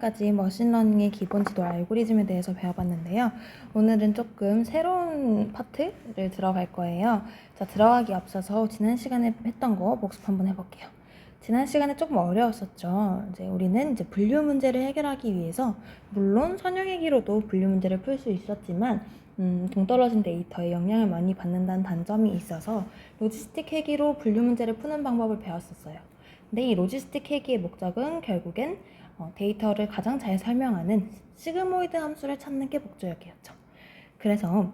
지금까지 머신러닝의 기본 지도 알고리즘에 대해서 배워봤는데요. 오늘은 조금 새로운 파트를 들어갈 거예요. 자, 들어가기 앞서서 지난 시간에 했던 거 복습 한번 해볼게요. 지난 시간에 조금 어려웠었죠. 이제 우리는 이제 분류 문제를 해결하기 위해서 물론 선형회기로도 분류 문제를 풀 수 있었지만 음, 동떨어진 데이터에 영향을 많이 받는다는 단점이 있어서 로지스틱 회기로 분류 문제를 푸는 방법을 배웠었어요. 근데 이 로지스틱 회기의 목적은 결국엔 어, 데이터를 가장 잘 설명하는 시그모이드 함수를 찾는 게 목적이었죠. 그래서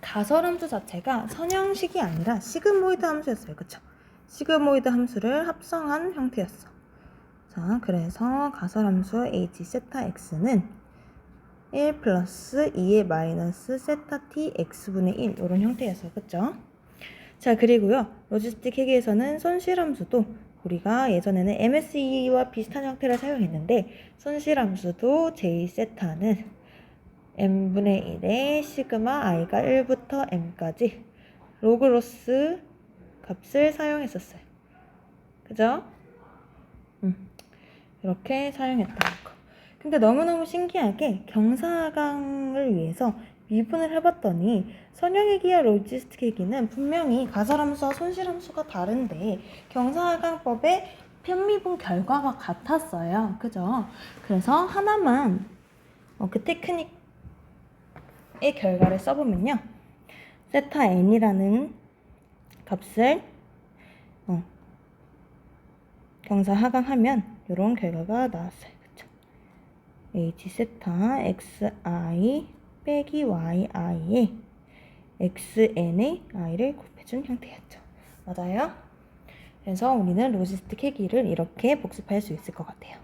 가설 함수 자체가 선형식이 아니라 시그모이드 함수였어요. 그쵸? 시그모이드 함수를 합성한 형태였어. 자, 그래서 가설 함수 h 세타 x는 1 플러스 2의 마이너스 세타 t x분의 1 이런 형태였어요. 그쵸? 자, 그리고요. 로지스틱 회계에서는 손실 함수도 우리가 예전에는 MSE와 비슷한 형태를 사용했는데 손실함수도 j 세타는 n분의 1의 시그마 i가 1부터 m까지 로그로스 값을 사용했었어요. 그죠? 음, 이렇게 사용했다는 거. 근데 너무너무 신기하게 경사강을 위해서 미분을 해봤더니 선형회기와 로지스틱 회기는 분명히 가설함수와 손실함수가 다른데 경사강법의 편미분 결과가 같았어요. 그죠? 그래서 하나만 어, 그 테크닉의 결과를 써보면요. 세타 n이라는 값을 어, 경사 하강하면 이런 결과가 나왔어요. 그쵸? h 세타 xi 빼기 yi에 xn의 i를 곱해준 형태였죠. 맞아요? 그래서 우리는 로지스틱 회기를 이렇게 복습할 수 있을 것 같아요.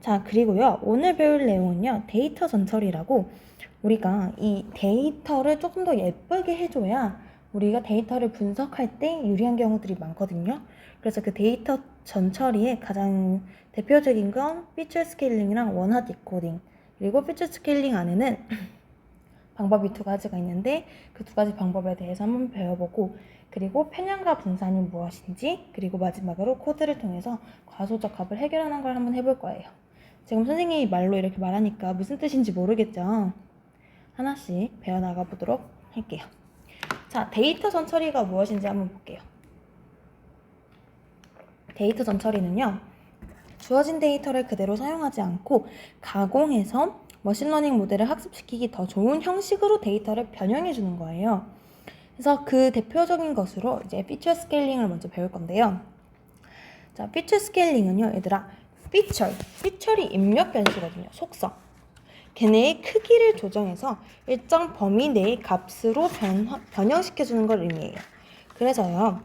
자, 그리고요. 오늘 배울 내용은요. 데이터 전처리라고 우리가 이 데이터를 조금 더 예쁘게 해줘야 우리가 데이터를 분석할 때 유리한 경우들이 많거든요. 그래서 그 데이터 전처리의 가장 대표적인 건 피처 스케일링이랑 원화 디코딩 그리고 피처 스케일링 안에는 방법이 두 가지가 있는데 그 두 가지 방법에 대해서 한번 배워보고 그리고 편향과 분산이 무엇인지 그리고 마지막으로 코드를 통해서 과소적 값을 해결하는 걸 한번 해볼 거예요. 지금 선생님이 말로 이렇게 말하니까 무슨 뜻인지 모르겠죠? 하나씩 배워나가 보도록 할게요. 자, 데이터 전처리가 무엇인지 한번 볼게요. 데이터 전처리는요, 주어진 데이터를 그대로 사용하지 않고 가공해서 머신러닝 모델을 학습시키기 더 좋은 형식으로 데이터를 변형해 주는 거예요. 그래서 그 대표적인 것으로 이제 피처 스케일링을 먼저 배울 건데요. 자, 피처 스케일링은요, 얘들아, 피처, 피처리 입력 변수거든요. 속성. 걔네의 크기를 조정해서 일정 범위 내의 값으로 변, 변형시켜주는 걸 의미해요. 그래서요,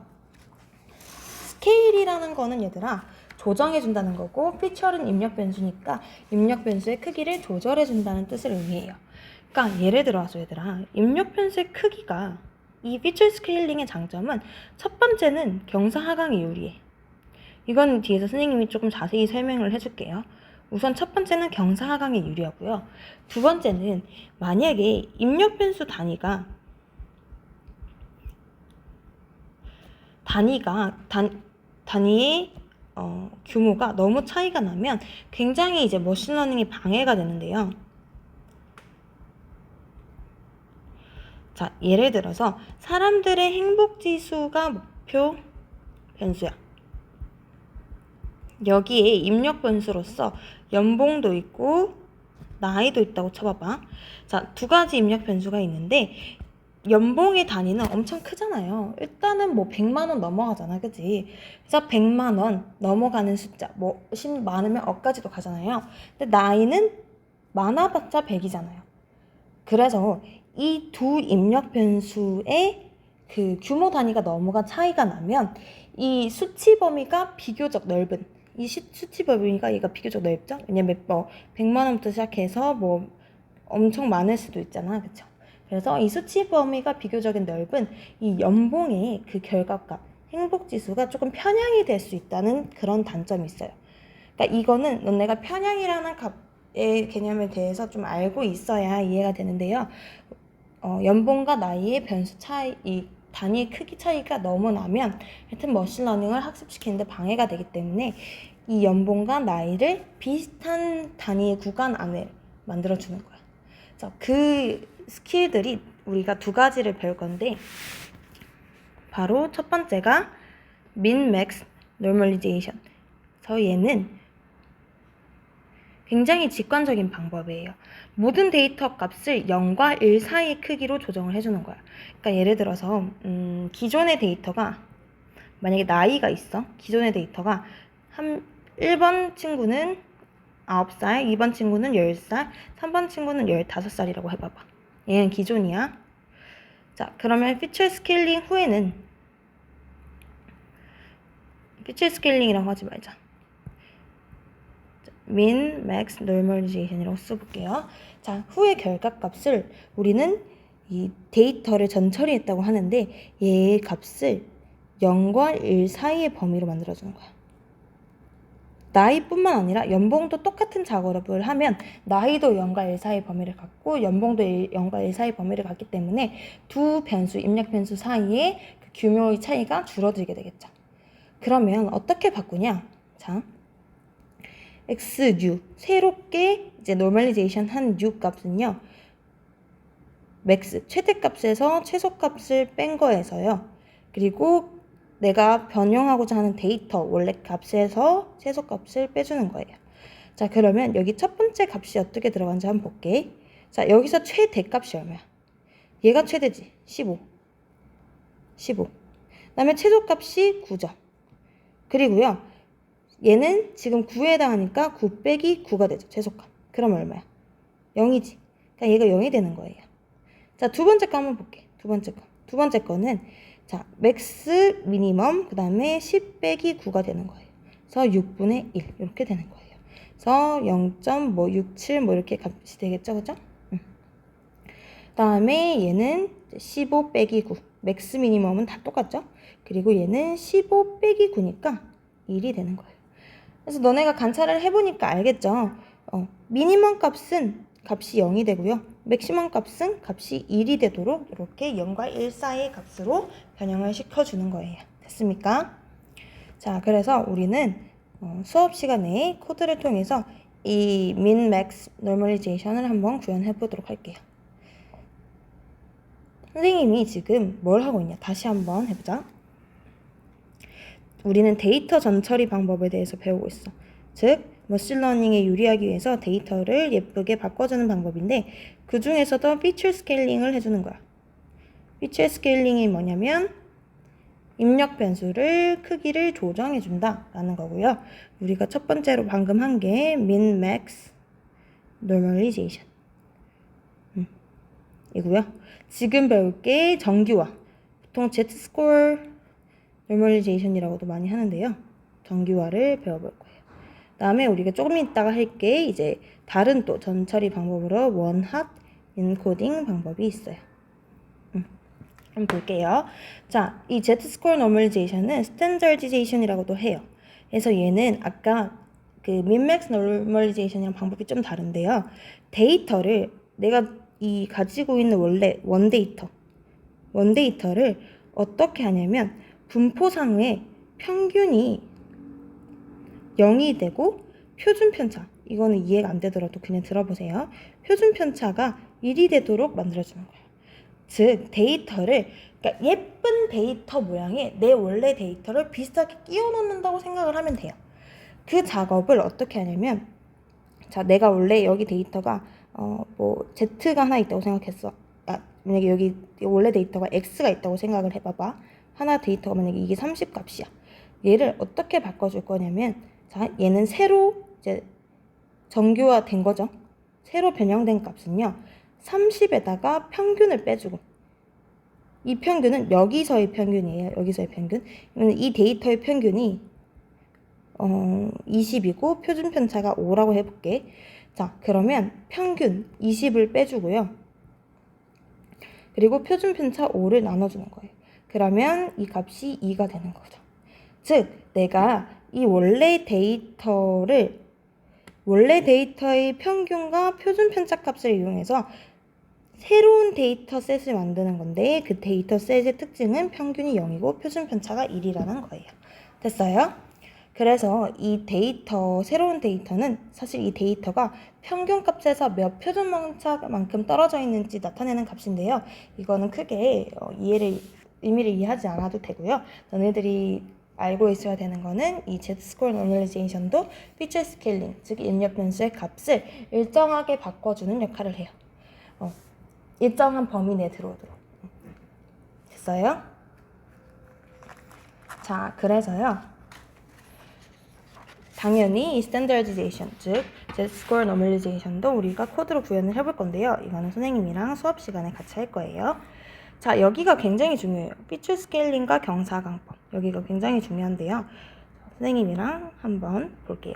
스케일이라는 거는 얘들아, 조정해준다는 거고, 피처는 입력 변수니까 입력 변수의 크기를 조절해준다는 뜻을 의미해요. 그러니까 예를 들어서 얘들아, 입력 변수의 크기가 이 피처 스케일링의 장점은 첫 번째는 경사 하강이 유리해. 이건 뒤에서 선생님이 조금 자세히 설명을 해줄게요. 우선 첫 번째는 경사 하강에 유리하고요. 두 번째는 만약에 입력 변수 단위가 단위가 단 단위의 어, 규모가 너무 차이가 나면 굉장히 이제 머신러닝이 방해가 되는데요. 자, 예를 들어서 사람들의 행복 지수가 목표 변수야. 여기에 입력 변수로서 연봉도 있고 나이도 있다고 쳐봐봐. 자, 두 가지 입력 변수가 있는데 연봉의 단위는 엄청 크잖아요. 일단은 뭐 100만 원 넘어가잖아, 그지? 그래서 100만 원 넘어가는 숫자, 뭐 10 많으면 억까지도 가잖아요. 근데 나이는 많아봤자 100이잖아요. 그래서 이 두 입력 변수의 그 규모 단위가 너무가 차이가 나면 이 수치 범위가 비교적 넓은 이 시, 수치 범위가 얘가 비교적 넓죠? 왜냐면 뭐 100만 원부터 시작해서 뭐 엄청 많을 수도 있잖아. 그쵸? 그래서 이 수치 범위가 비교적인 넓은 이 연봉의 그 결과값, 행복 지수가 조금 편향이 될 수 있다는 그런 단점이 있어요. 그러니까 이거는 너네가 편향이라는 값의 개념에 대해서 좀 알고 있어야 이해가 되는데요. 어, 연봉과 나이의 변수 차이, 이 단위의 크기 차이가 너무 나면 하여튼 머신러닝을 학습시키는데 방해가 되기 때문에 이 연봉과 나이를 비슷한 단위의 구간 안에 만들어주는 거야. 자, 그 스킬들이 우리가 두 가지를 배울 건데, 바로 첫 번째가 min, max, normalization. 얘는 굉장히 직관적인 방법이에요. 모든 데이터 값을 0과 1 사이의 크기로 조정을 해주는 거야. 그러니까 예를 들어서 음, 기존의 데이터가 만약에 나이가 있어. 기존의 데이터가 한 1번 친구는 9살, 2번 친구는 10살, 3번 친구는 15살이라고 해봐봐. 얘는 기존이야. 자, 그러면 피처 스케일링 후에는 피처 스케일링이라고 하지 말자. min, max, normalization이라고 써볼게요. 자, 후의 결과값을 우리는 이 데이터를 전 처리했다고 하는데 얘의 값을 0과 1 사이의 범위로 만들어주는 거야. 나이뿐만 아니라 연봉도 똑같은 작업을 하면 나이도 0과 1 사이의 범위를 갖고 연봉도 1, 0과 1 사이의 범위를 갖기 때문에 두 변수, 입력 변수 사이의 그 규모의 차이가 줄어들게 되겠죠. 그러면 어떻게 바꾸냐? 자, x new 새롭게 이제 노멀리제이션 한 new 값은요. 맥스 최대값에서 최소값을 뺀 거에서요. 그리고 내가 변형하고자 하는 데이터 원래 값에서 최소값을 빼주는 거예요. 자 그러면 여기 첫 번째 값이 어떻게 들어간지 한번 볼게. 자 여기서 최대값이 얼마야? 얘가 최대지. 15. 15. 그다음에 최소값이 9점. 그리고요. 얘는 지금 9에 해당하니까 9 빼기 9가 되죠. 최소값. 그럼 얼마야? 0이지. 그러니까 얘가 0이 되는 거예요. 자, 두 번째 거 한번 볼게. 두 번째 거. 두 번째 거는 자, 맥스 미니멈 그다음에 10 빼기 9가 되는 거예요. 그래서 6분의 1 이렇게 되는 거예요. 그래서 0.67뭐 이렇게 값이 되겠죠, 그죠? 음. 그다음에 얘는 15 빼기 9. 맥스 미니멈은 다 똑같죠? 그리고 얘는 15 빼기 9니까 1이 되는 거예요. 그래서 너네가 관찰을 해보니까 알겠죠? 어, 미니멈 값은 값이 0이 되고요. 맥시멈 값은 값이 1이 되도록 이렇게 0과 1 사이의 값으로 변형을 시켜주는 거예요. 됐습니까? 자, 그래서 우리는 어, 수업 시간에 코드를 통해서 이 min, max, normalization을 한번 구현해 보도록 할게요. 선생님이 지금 뭘 하고 있냐? 다시 한번 해보자. 우리는 데이터 전처리 방법에 대해서 배우고 있어. 즉, 머신러닝에 유리하기 위해서 데이터를 예쁘게 바꿔주는 방법인데 그 중에서도 피처 스케일링을 해주는 거야. 피처 스케일링이 뭐냐면 입력 변수를 크기를 조정해 준다라는 거고요. 우리가 첫 번째로 방금 한 게 min, max, normalization 음, 이고요. 지금 배울 게 정규화. 보통 z-score normalization이라고도 많이 하는데요. 정규화를 배워볼 거예요. 다음에 우리가 조금 이따가 할 게 이제 다른 또 전처리 방법으로 원핫 인코딩 방법이 있어요. 음, 한번 볼게요. 자, 이 z-score normalization은 standardization이라고도 해요. 그래서 얘는 아까 그 min-max normalization이랑 방법이 좀 다른데요. 데이터를 내가 이 가지고 있는 원래 원 데이터, 원 데이터를 어떻게 하냐면 분포상의 평균이 0이 되고 표준 편차 이거는 이해가 안 되더라도 그냥 들어보세요. 표준 편차가 1이 되도록 만들어주는 거예요. 즉 데이터를 그러니까 예쁜 데이터 모양에 내 원래 데이터를 비슷하게 끼워 넣는다고 생각을 하면 돼요. 그 작업을 어떻게 하냐면 자 내가 원래 여기 데이터가 어뭐 z가 하나 있다고 생각했어. 아, 만약에 여기 원래 데이터가 x가 있다고 생각을 해봐봐. 하나 데이터가 만약에 이게 30 값이야. 얘를 어떻게 바꿔줄 거냐면 자 얘는 새로 이제 정규화 된 거죠. 새로 변형된 값은요. 30에다가 평균을 빼주고 이 평균은 여기서의 평균이에요. 여기서의 평균. 이 데이터의 평균이 어, 20이고 표준 편차가 5라고 해볼게. 자, 그러면 평균 20을 빼주고요. 그리고 표준 편차 5를 나눠주는 거예요. 그러면 이 값이 2가 되는 거죠. 즉, 내가 이 원래 데이터를 원래 데이터의 평균과 표준 편차 값을 이용해서 새로운 데이터 셋을 만드는 건데 그 데이터 셋의 특징은 평균이 0이고 표준 편차가 1이라는 거예요. 됐어요? 그래서 이 데이터, 새로운 데이터는 사실 이 데이터가 평균 값에서 몇 표준만차만큼 떨어져 있는지 나타내는 값인데요. 이거는 크게 어, 이해를, 의미를 이해하지 않아도 되고요. 너네들이 알고 있어야 되는 거는 이 Z-score normalization도 feature scaling, 즉 입력 변수의 값을 일정하게 바꿔주는 역할을 해요. 어, 일정한 범위 내에 들어오도록. 됐어요? 자, 그래서요. 당연히 이 standardization, 즉 Z-score normalization도 우리가 코드로 구현을 해볼 건데요. 이거는 선생님이랑 수업 시간에 같이 할 거예요. 자, 여기가 굉장히 중요해요. feature scaling과 경사강법. 여기가 굉장히 중요한데요. 선생님이랑 한번 볼게요.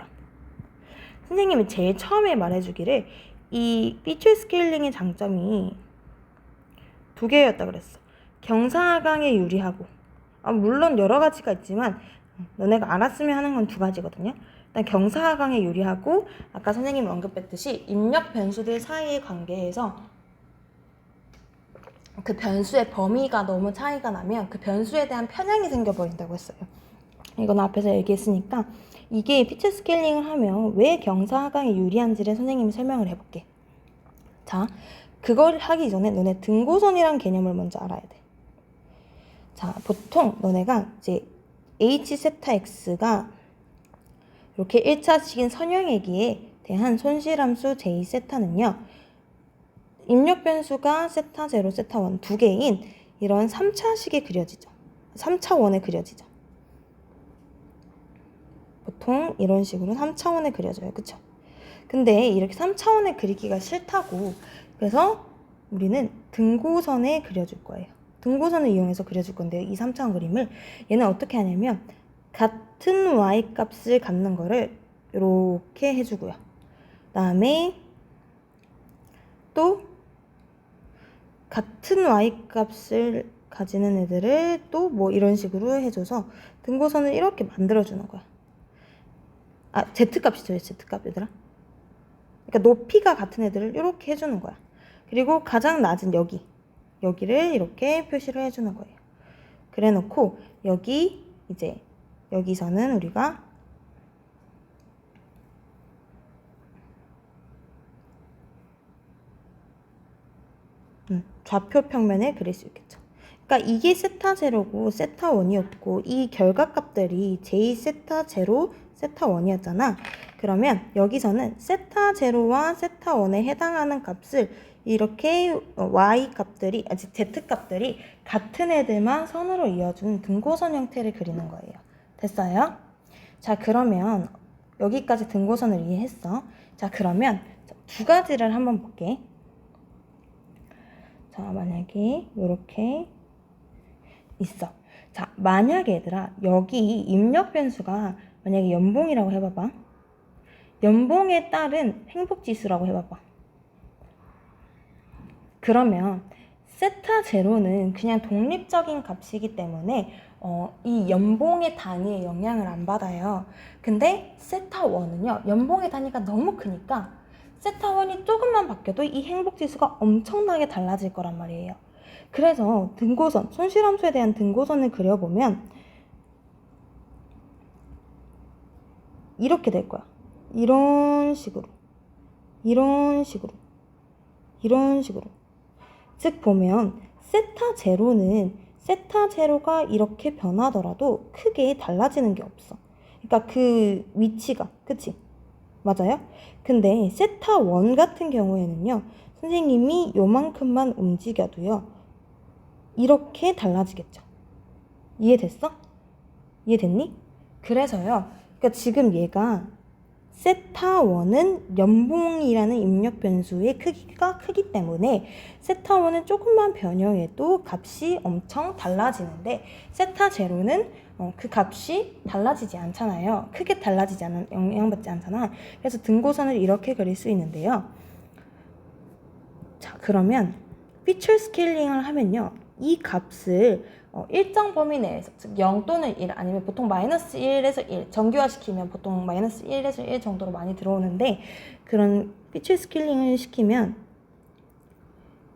선생님이 제일 처음에 말해주기를 이 feature scaling의 장점이 두 개였다 그랬어. 경사강에 유리하고 아, 물론 여러 가지가 있지만 너네가 알았으면 하는 건 두 가지거든요. 일단 경사강에 유리하고 아까 선생님이 언급했듯이 입력 변수들 사이의 관계에서 그 변수의 범위가 너무 차이가 나면 그 변수에 대한 편향이 생겨버린다고 했어요. 이건 앞에서 얘기했으니까 이게 피처 스케일링을 하면 왜 경사강에 유리한지를 선생님이 설명을 해볼게. 자, 그걸 하기 전에 너네 등고선이란 개념을 먼저 알아야 돼. 자, 보통 너네가 이제 h 세타 x가 이렇게 1차식인 선형액기에 대한 손실함수 j 세타는요. 입력 변수가 세타 0, 세타 1 두 개인 이런 3차식이 그려지죠. 3차원에 그려지죠. 보통 이런 식으로 3차원에 그려져요. 그쵸? 근데 이렇게 3차원에 그리기가 싫다고 그래서 우리는 등고선에 그려줄 거예요. 등고선을 이용해서 그려줄 건데요. 이 3차원 그림을 얘는 어떻게 하냐면 같은 y 값을 갖는 거를 이렇게 해주고요. 다음에 또 같은 y 값을 가지는 애들을 또 뭐 이런 식으로 해줘서 등고선을 이렇게 만들어주는 거야. 아 z 값이죠, z 값 얘들아. 그러니까 높이가 같은 애들을 이렇게 해주는 거야. 그리고 가장 낮은 여기 여기를 이렇게 표시를 해주는 거예요. 그래 놓고 여기 이제 여기서는 우리가 음, 좌표 평면에 그릴 수 있겠죠. 그러니까 이게 세타 제로고 세타 원이었고 이 결과값들이 j 세타 제로 세타 원이었잖아. 그러면 여기서는 세타 제로와 세타 원에 해당하는 값을 이렇게 y 값들이 아 z 값들이 같은 애들만 선으로 이어준 등고선 형태를 그리는 거예요. 됐어요? 자 그러면 여기까지 등고선을 이해했어. 자 그러면 두 가지를 한번 볼게. 자 만약에 이렇게 있어. 자 만약에 얘들아 여기 입력 변수가 만약에 연봉이라고 해봐봐. 연봉에 따른 행복지수라고 해봐봐. 그러면 세타 제로는 그냥 독립적인 값이기 때문에 어, 이 연봉의 단위에 영향을 안 받아요. 근데 세타 원은요, 연봉의 단위가 너무 크니까 세타 원이 조금만 바뀌어도 이 행복 지수가 엄청나게 달라질 거란 말이에요. 그래서 등고선, 손실함수에 대한 등고선을 그려보면 이렇게 될 거야. 이런 식으로. 이런 식으로. 이런 식으로. 즉 보면 세타 제로는 세타 제로가 이렇게 변하더라도 크게 달라지는 게 없어. 그러니까 그 위치가 그치? 맞아요? 근데 세타 원 같은 경우에는요. 선생님이 요만큼만 움직여도요. 이렇게 달라지겠죠. 이해됐어? 이해됐니? 그래서요. 그러니까 지금 얘가 세타 원은 연봉이라는 입력 변수의 크기가 크기 때문에 세타 원은 조금만 변형해도 값이 엄청 달라지는데 세타 제로는 어, 그 값이 달라지지 않잖아요. 크게 달라지지 않은 영향받지 않잖아. 그래서 등고선을 이렇게 그릴 수 있는데요. 자 그러면 피처 스케일링을 하면요. 이 값을 어, 일정 범위 내에서 즉 0 또는 1 아니면 보통 마이너스 1에서 1 정규화시키면 보통 마이너스 1에서 1 정도로 많이 들어오는데 그런 피처 스케일링을 시키면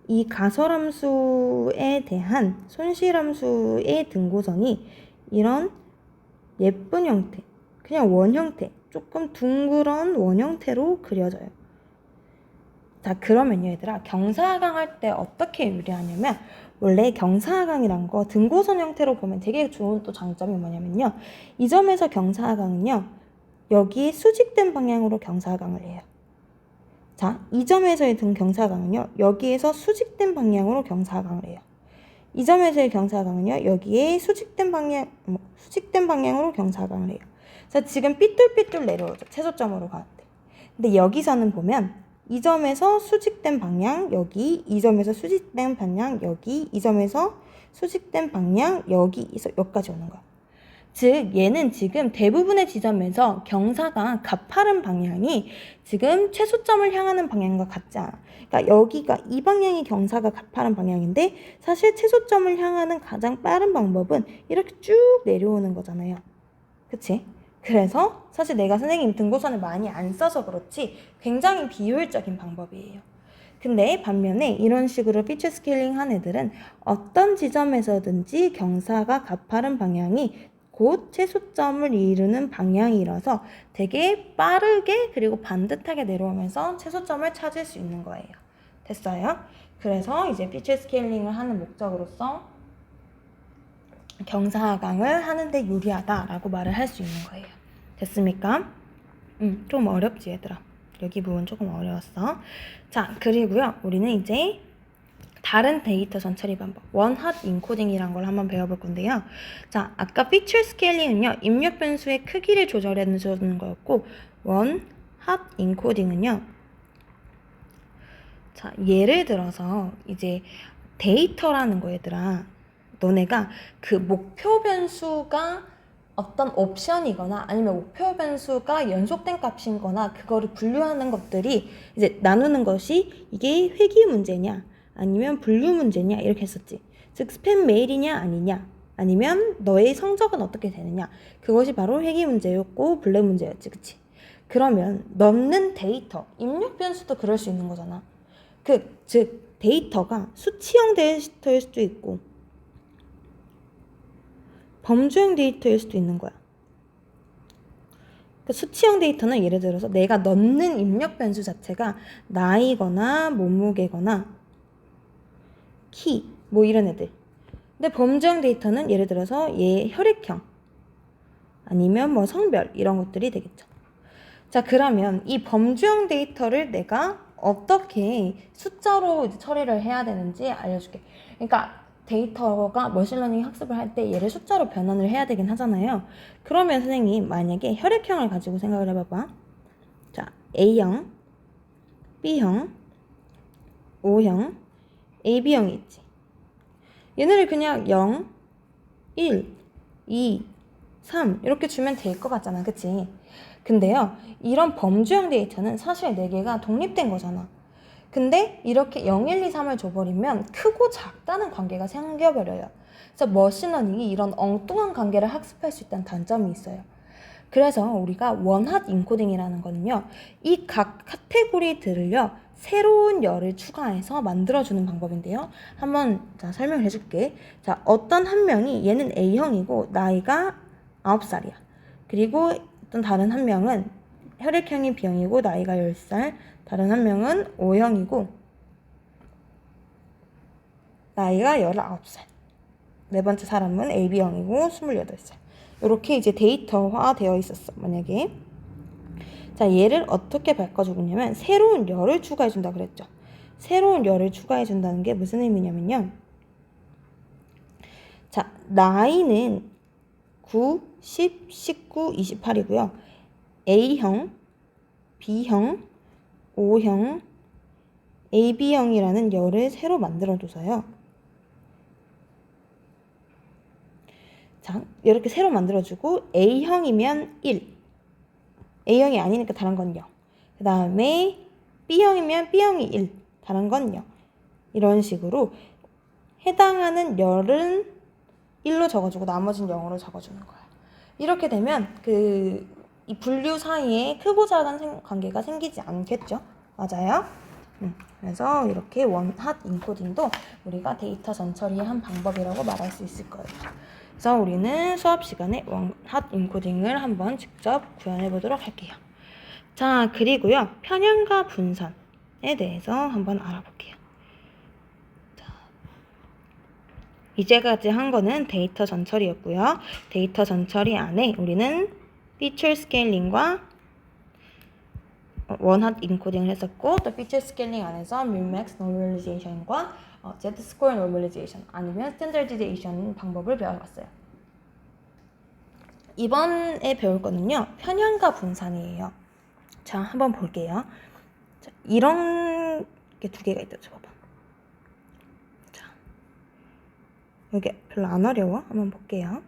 이 가설함수에 대한 손실함수의 등고선이 이런 예쁜 형태 그냥 원 형태, 조금 둥그런 원 형태로 그려져요. 자, 그러면요, 얘들아. 경사하강 할 때 어떻게 유리하냐면, 원래 경사하강이란 거 등고선 형태로 보면 되게 좋은 또 장점이 뭐냐면요. 이 점에서 경사하강은요, 여기 수직된 방향으로 경사하강을 해요. 자, 이 점에서의 등 경사강은요, 여기에서 수직된 방향으로 경사강을 해요. 이 점에서의 경사강은요, 여기에 수직된 방향, 뭐, 수직된 방향으로 경사강을 해요. 자, 지금 삐뚤삐뚤 내려오죠. 최소점으로 가는데. 근데 여기서는 보면, 이 점에서 수직된 방향, 여기, 이 점에서 수직된 방향, 여기, 이 점에서 수직된 방향, 여기에서 여기까지 오는 거야. 즉 얘는 지금 대부분의 지점에서 경사가 가파른 방향이 지금 최소점을 향하는 방향과 같지 않아. 그러니까 여기가 이 방향이 경사가 가파른 방향인데 사실 최소점을 향하는 가장 빠른 방법은 이렇게 쭉 내려오는 거잖아요. 그치? 그래서 사실 내가 선생님 등고선을 많이 안 써서 그렇지 굉장히 비효율적인 방법이에요. 근데 반면에 이런 식으로 피처 스케일링 한 애들은 어떤 지점에서든지 경사가 가파른 방향이 곧 최소점을 이루는 방향이라서 되게 빠르게 그리고 반듯하게 내려오면서 최소점을 찾을 수 있는 거예요. 됐어요? 그래서 이제 피처 스케일링을 하는 목적으로서 경사하강을 하는데 유리하다라고 말을 할 수 있는 거예요. 됐습니까? 음, 좀 어렵지 얘들아. 여기 부분 조금 어려웠어. 자, 그리고요. 우리는 이제 다른 데이터 전 처리 방법, 원핫 인코딩이란 걸 한번 배워볼 건데요. 자, 아까 피처 스케일링은요, 입력 변수의 크기를 조절해 주는 거였고, 원핫 인코딩은요, 자, 예를 들어서 이제 데이터라는 거 얘들아, 너네가 그 목표 변수가 어떤 옵션이거나 아니면 목표 변수가 연속된 값인거나 그거를 분류하는 것들이 이제 나누는 것이 이게 회귀 문제냐 아니면 분류 문제냐 이렇게 했었지. 즉 스팸 메일이냐 아니냐 아니면 너의 성적은 어떻게 되느냐 그것이 바로 회귀 문제였고 블랙 문제였지, 그치? 그러면 넣는 데이터 입력 변수도 그럴 수 있는 거잖아. 그 즉 데이터가 수치형 데이터일 수도 있고 범주형 데이터일 수도 있는 거야. 그 수치형 데이터는 예를 들어서 내가 넣는 입력 변수 자체가 나이거나 몸무게거나 키, 뭐 이런 애들. 근데 범주형 데이터는 예를 들어서 얘 혈액형 아니면 뭐 성별 이런 것들이 되겠죠. 자, 그러면 이 범주형 데이터를 내가 어떻게 숫자로 이제 처리를 해야 되는지 알려줄게. 그러니까 데이터가 머신러닝 학습을 할 때 얘를 숫자로 변환을 해야 되긴 하잖아요. 그러면 선생님 만약에 혈액형을 가지고 생각을 해봐봐. 자, A형, B형, O형, AB형이 있지. 얘네를 그냥 0, 1, 2, 3 이렇게 주면 될 것 같잖아. 그치? 근데요, 이런 범주형 데이터는 사실 4개가 독립된 거잖아. 근데 이렇게 0, 1, 2, 3을 줘버리면 크고 작다는 관계가 생겨버려요. 그래서 머신러닝이 이런 엉뚱한 관계를 학습할 수 있다는 단점이 있어요. 그래서 우리가 원핫 인코딩이라는 거는요, 이 각 카테고리들을요, 새로운 열을 추가해서 만들어주는 방법인데요. 한번 자, 설명을 해줄게. 자, 어떤 한 명이 얘는 A형이고 나이가 9살이야. 그리고 어떤 다른 한 명은 혈액형이 B형이고 나이가 10살. 다른 한 명은 O형이고 나이가 19살. 네 번째 사람은 AB형이고 28살. 이렇게 이제 데이터화 되어 있었어. 만약에 자, 얘를 어떻게 바꿔주냐면 새로운 열을 추가해준다 그랬죠. 새로운 열을 추가해준다는 게 무슨 의미냐면요. 자, 나이는 9, 10, 19, 28이고요. A형, B형, O형, AB형이라는 열을 새로 만들어줘서요. 자, 이렇게 새로 만들어주고 A형이면 1, A형이 아니니까 다른 건 0. 그 다음에 B형이면 B형이 1, 다른 건 0. 이런 식으로 해당하는 열은 1로 적어주고 나머지는 0으로 적어주는 거야. 이렇게 되면 그 이 분류 사이에 크고 작은 생, 관계가 생기지 않겠죠? 맞아요? 음, 그래서 이렇게 원핫 인코딩도 우리가 데이터 전처리의 한 방법이라고 말할 수 있을 거예요. 그래서 우리는 수업 시간에 원핫 인코딩을 한번 직접 구현해 보도록 할게요. 자, 그리고요. 편향과 분산에 대해서 한번 알아볼게요. 자, 이제까지 한 거는 데이터 전처리였고요. 데이터 전처리 안에 우리는 피처 스케일링과 원핫 인코딩을 했었고 또 피처 스케일링 안에서 민맥스 노멀리제이션과 어, Z 스코어 노멀리제이션 아니면 스탠다디제이션 방법을 배워봤어요. 이번에 배울 거는요 편향과 분산이에요. 자 한번 볼게요. 자, 이런 게 두 개가 있다. 저 봐봐. 자 여기 별로 안 어려워. 한번 볼게요.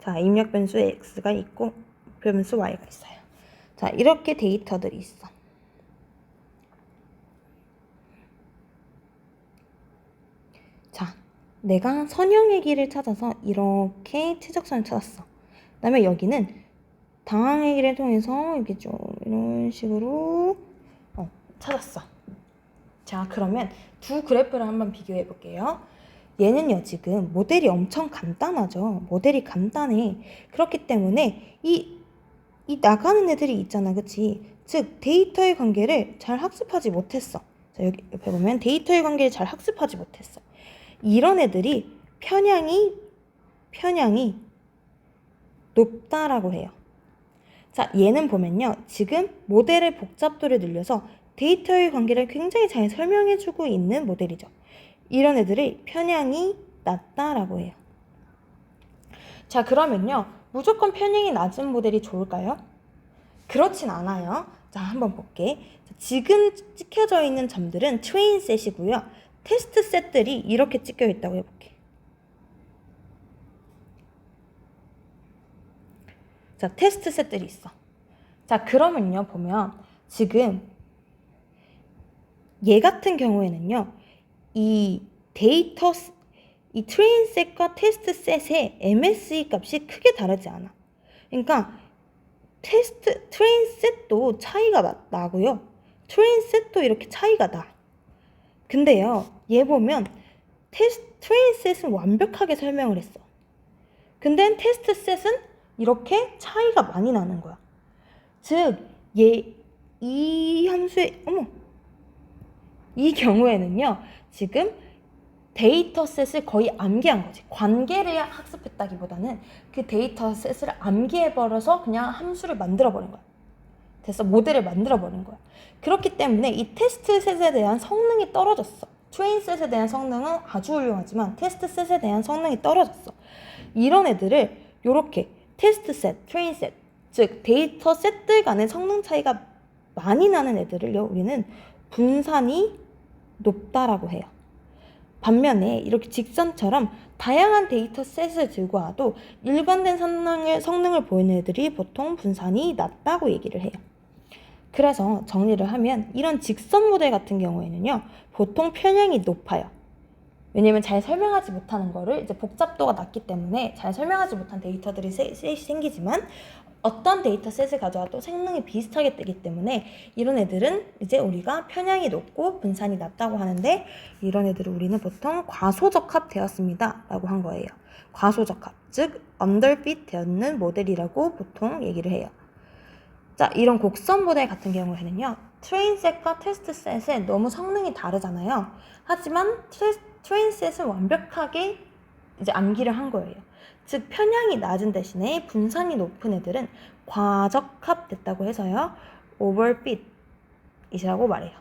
자, 입력 변수 x가 있고 변수 y가 있어요. 자, 이렇게 데이터들이 있어. 자, 내가 선형의 길을 찾아서 이렇게 최적선을 찾았어. 그 다음에 여기는 당항의 길을 통해서 이렇게 좀 이런 식으로 어, 찾았어. 자, 그러면 두 그래프를 한번 비교해 볼게요. 얘는요, 지금 모델이 엄청 간단하죠. 모델이 간단해. 그렇기 때문에 이, 이 나가는 애들이 있잖아. 그치? 즉, 데이터의 관계를 잘 학습하지 못했어. 자, 여기 옆에 보면 데이터의 관계를 잘 학습하지 못했어. 이런 애들이 편향이, 편향이 높다라고 해요. 자, 얘는 보면요. 지금 모델의 복잡도를 늘려서 데이터의 관계를 굉장히 잘 설명해주고 있는 모델이죠. 이런 애들이 편향이 낮다라고 해요. 자, 그러면요. 무조건 편향이 낮은 모델이 좋을까요? 그렇진 않아요. 자, 한번 볼게. 자, 지금 찍혀져 있는 점들은 트레인 셋이고요. 테스트 셋들이 이렇게 찍혀 있다고 해볼게. 자, 테스트 셋들이 있어. 자, 그러면요, 보면 지금 얘 같은 경우에는요, 이 데이터, 이 트레인 셋과 테스트 셋의 MSE 값이 크게 다르지 않아. 그러니까 테스트, 트레인 셋도 차이가 나, 나고요. 트레인 셋도 이렇게 차이가 나. 근데요, 얘 보면 테스트, 트레인 셋은 완벽하게 설명을 했어. 근데 테스트 셋은 이렇게 차이가 많이 나는 거야. 즉, 얘, 이 함수의, 어머, 이 경우에는요, 지금 데이터셋을 거의 암기한 거지. 관계를 학습했다기보다는 그 데이터셋을 암기해버려서 그냥 함수를 만들어버린 거야. 됐어. 모델을 만들어버린 거야. 그렇기 때문에 이 테스트셋에 대한 성능이 떨어졌어. 트레인셋에 대한 성능은 아주 훌륭하지만 테스트셋에 대한 성능이 떨어졌어. 이런 애들을 이렇게 테스트셋, 트레인셋, 즉 데이터 셋들 간의 성능 차이가 많이 나는 애들을요, 우리는 분산이 높다라고 해요. 반면에 이렇게 직선처럼 다양한 데이터 셋을 들고 와도 일관된 성능을, 성능을 보이는 애들이 보통 분산이 낮다고 얘기를 해요. 그래서 정리를 하면 이런 직선 모델 같은 경우에는요, 보통 편향이 높아요. 왜냐면 잘 설명하지 못하는 거를 이제 복잡도가 낮기 때문에 잘 설명하지 못한 데이터들이 셋이 생기지만 어떤 데이터셋을 가져와도 성능이 비슷하게 뜨기 때문에 이런 애들은 이제 우리가 편향이 높고 분산이 낮다고 하는데 이런 애들을 우리는 보통 과소적합 되었습니다 라고 한 거예요. 과소적합, 즉 언더핏 되었는 모델이라고 보통 얘기를 해요. 자, 이런 곡선 모델 같은 경우에는요. 트레인셋과 테스트셋은 너무 성능이 다르잖아요. 하지만 트레인셋은 완벽하게 이제 암기를 한 거예요. 즉 편향이 낮은 대신에 분산이 높은 애들은 과적합 됐다고 해서요. overfit이라고 말해요.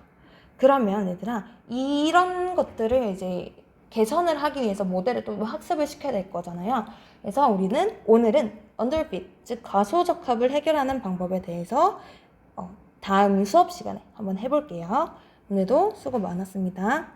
그러면 얘들아 이런 것들을 이제 개선을 하기 위해서 모델을 또 학습을 시켜야 될 거잖아요. 그래서 우리는 오늘은 underfit, 즉 과소적합을 해결하는 방법에 대해서 어, 다음 수업 시간에 한번 해볼게요. 오늘도 수고 많았습니다.